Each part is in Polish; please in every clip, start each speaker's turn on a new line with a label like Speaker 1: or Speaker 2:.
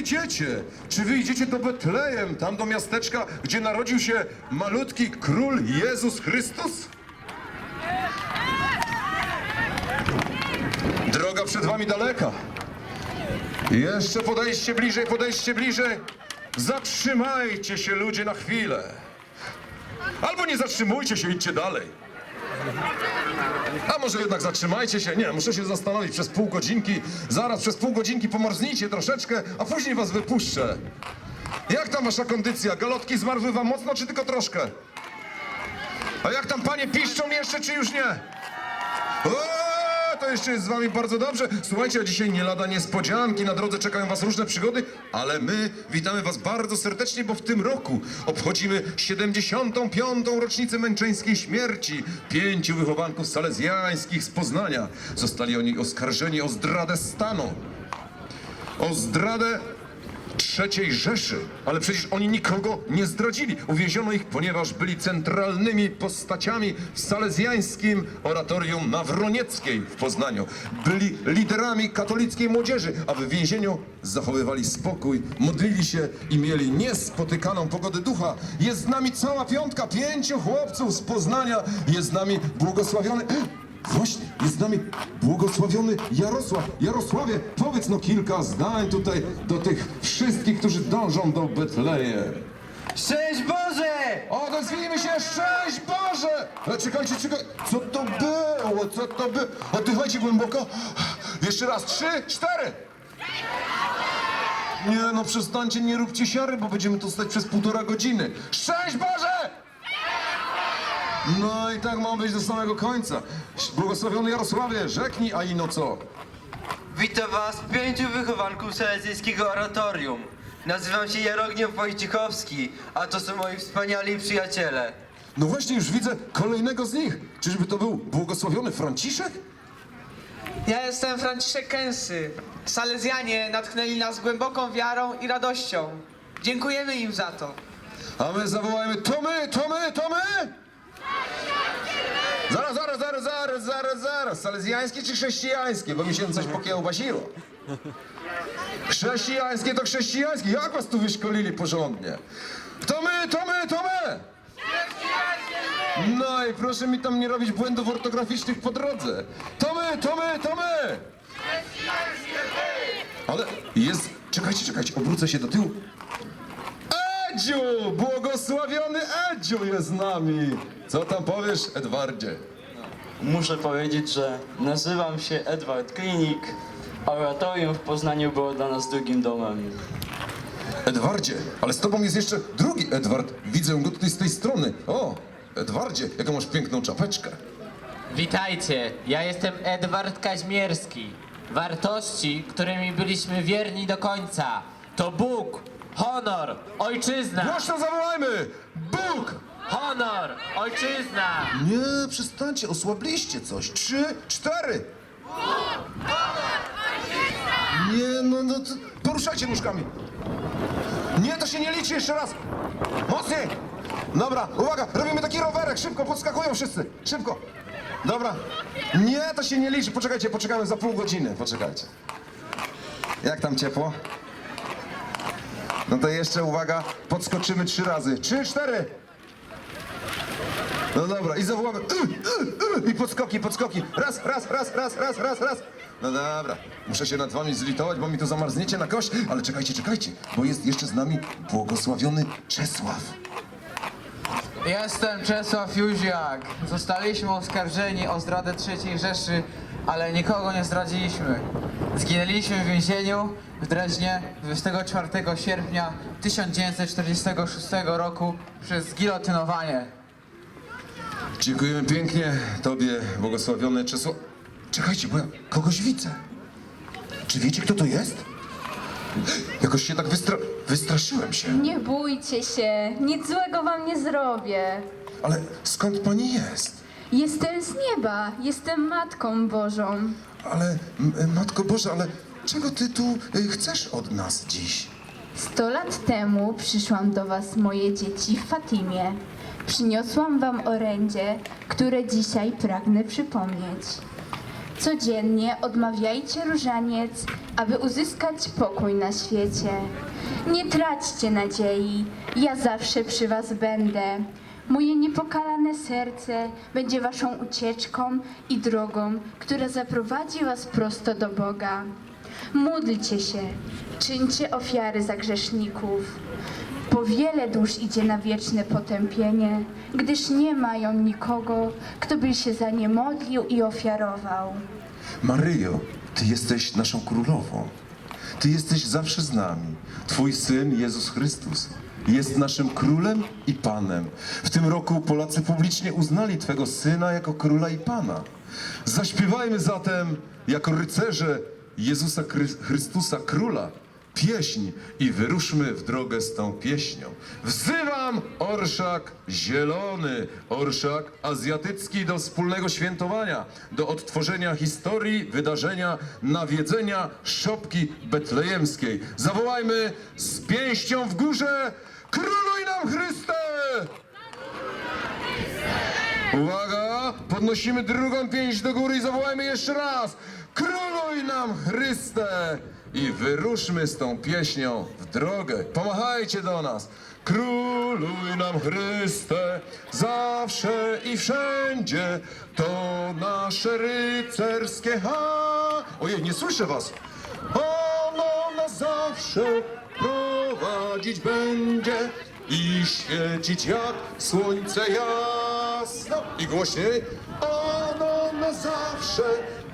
Speaker 1: idziecie? Czy wy idziecie do Betlejem, tam do miasteczka, gdzie narodził się malutki król Jezus Chrystus? Droga przed wami daleka. Jeszcze podejście bliżej, podejście bliżej. Zatrzymajcie się ludzie na chwilę. Albo nie zatrzymujcie się, idźcie dalej. A może jednak zatrzymajcie się? Nie, muszę się zastanowić przez pół godzinki. Zaraz przez pół godzinki pomorznijcie troszeczkę, a później was wypuszczę. Jak tam wasza kondycja? Galotki zmarły wam mocno, czy tylko troszkę? A jak tam panie piszczą jeszcze, czy już nie? O, to jeszcze jest z wami bardzo dobrze. Słuchajcie, a dzisiaj nie lada niespodzianki. Na drodze czekają was różne przygody, ale my witamy was bardzo serdecznie, bo w tym roku obchodzimy 75. rocznicę męczeńskiej śmierci pięciu wychowanków salezjańskich z Poznania. Zostali oni oskarżeni o zdradę stanu. O zdradę trzeciej Rzeszy, ale przecież oni nikogo nie zdradzili. Uwięziono ich, ponieważ byli centralnymi postaciami w salezjańskim oratorium na Wronieckiej w Poznaniu. Byli liderami katolickiej młodzieży, a w więzieniu zachowywali spokój, modlili się i mieli niespotykaną pogodę ducha. Jest z nami cała piątka, pięciu chłopców z Poznania. Jest z nami błogosławiony... Właśnie, jest z nami błogosławiony Jarosław. Jarosławie, powiedz no kilka zdań tutaj do tych wszystkich, którzy dążą do Betlejem.
Speaker 2: Szczęść Boże!
Speaker 1: Odezwijmy się, szczęść Boże! Ale czekajcie, czekajcie, co to było, co to było? Oddychajcie głęboko. Jeszcze raz, trzy, cztery. Nie no, przestańcie, nie róbcie siary, bo będziemy tu stać przez półtora godziny. Szczęść Boże! No i tak ma być do samego końca. Błogosławiony Jarosławie, rzeknij, a ino co?
Speaker 2: Witam was pięciu wychowanków salezjańskiego oratorium. Nazywam się Jarogniew Wojciechowski, a to są moi wspaniali przyjaciele.
Speaker 1: No właśnie, już widzę kolejnego z nich. Czyżby to był błogosławiony Franciszek?
Speaker 3: Ja jestem Franciszek Kęsy. Salezjanie natknęli nas głęboką wiarą i radością. Dziękujemy im za to.
Speaker 1: A my zawołajmy, to my, to my, to my! Zaraz, zaraz, zaraz, zaraz, zaraz, zaraz. Salezjańskie czy chrześcijańskie? Bo mi się coś pokiełbasiło. Chrześcijańskie to chrześcijańskie. Jak was tu wyszkolili porządnie? To my, to my, to my! No i proszę mi tam nie robić błędów ortograficznych po drodze. To my, to my, to my! Ale jest... Czekajcie, czekajcie, obrócę się do tyłu. Edziu! Błogosławiony Edziu jest z nami! Co tam powiesz, Edwardzie?
Speaker 4: Muszę powiedzieć, że nazywam się Edward Klinik. a Oratorium w Poznaniu było dla nas drugim domem.
Speaker 1: Edwardzie, ale z tobą jest jeszcze drugi Edward. Widzę go tutaj z tej strony. O, Edwardzie, jaką masz piękną czapeczkę.
Speaker 5: Witajcie, ja jestem Edward Kaźmierski. Wartości, którymi byliśmy wierni do końca, to Bóg, honor, ojczyzna,
Speaker 1: Głośno zawołajmy! Bóg!
Speaker 5: honor, ojczyzna.
Speaker 1: Nie, przestańcie, osłabliście coś. Trzy, cztery! Nie, no, no, to poruszajcie nóżkami. Nie, to się nie liczy, jeszcze raz. Mocniej! Dobra, uwaga, robimy taki rowerek, szybko, podskakują wszyscy, szybko. Dobra. Nie, to się nie liczy, poczekajcie, poczekamy za pół godziny, poczekajcie. Jak tam ciepło? No to jeszcze, uwaga, podskoczymy trzy razy. Trzy, cztery! No dobra, i zawołamy. Y, y, y, I podskoki, podskoki. Raz, raz, raz, raz, raz, raz, raz. No dobra, muszę się nad wami zlitować, bo mi tu zamarzniecie na kość. Ale czekajcie, czekajcie, bo jest jeszcze z nami błogosławiony Czesław.
Speaker 3: Jestem Czesław Jóźwiak. Zostaliśmy oskarżeni o zdradę III Rzeszy, ale nikogo nie zdradziliśmy. Zginęliśmy w więzieniu w Dreźnie 24 sierpnia 1946 roku przez zgilotynowanie.
Speaker 1: Dziękujemy pięknie tobie, błogosławiony Czesław. Czekajcie, bo ja kogoś widzę. Czy wiecie, kto to jest? Jakoś się tak wystra... wystraszyłem się.
Speaker 6: Nie bójcie się, nic złego wam nie zrobię.
Speaker 1: Ale skąd pani jest?
Speaker 6: Jestem z nieba, jestem Matką Bożą.
Speaker 1: Ale, m, Matko Boże, ale czego ty tu y, chcesz od nas dziś?
Speaker 6: Sto lat temu przyszłam do was, moje dzieci, w Fatimie. Przyniosłam wam orędzie, które dzisiaj pragnę przypomnieć. Codziennie odmawiajcie różaniec, aby uzyskać pokój na świecie. Nie traćcie nadziei, ja zawsze przy was będę. Moje niepokalane serce będzie waszą ucieczką i drogą, która zaprowadzi was prosto do Boga. Módlcie się, czyńcie ofiary za grzeszników, bo wiele dusz idzie na wieczne potępienie, gdyż nie mają nikogo, kto by się za nie modlił i ofiarował.
Speaker 1: Maryjo, Ty jesteś naszą królową. Ty jesteś zawsze z nami. Twój Syn Jezus Chrystus jest naszym królem i panem. W tym roku Polacy publicznie uznali Twego Syna jako króla i pana. Zaśpiewajmy zatem jako rycerze Jezusa Chry- Chrystusa Króla pieśń i wyruszmy w drogę z tą pieśnią. Wzywam orszak zielony, orszak azjatycki do wspólnego świętowania, do odtworzenia historii, wydarzenia, nawiedzenia szopki betlejemskiej. Zawołajmy z pięścią w górze, króluj nam Chryste! Uwaga! Podnosimy drugą pięść do góry i zawołajmy jeszcze raz! Króluj nam Chryste! I wyruszmy z tą pieśnią w drogę. Pomachajcie do nas. Króluj nam Chryste, zawsze i wszędzie, to nasze rycerskie ha. Ojej, nie słyszę was. Ono nas zawsze prowadzić będzie i świecić jak słońce jasno. I głośniej. Ono nas zawsze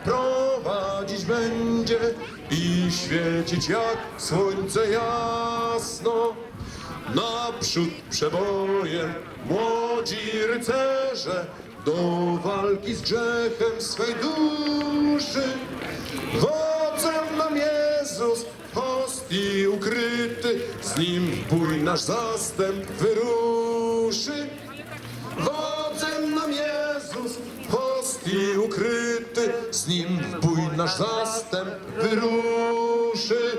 Speaker 1: prowadzić będzie i świecić jak słońce jasno. Naprzód przebojem młodzi rycerze do walki z grzechem swej duszy. Wodzem nam Jezus hostii ukryty, z nim w bój nasz zastęp wyruszy. Wodzem nam Jezus w hostii ukryty, z nim w bój nasz zastęp wyruszy.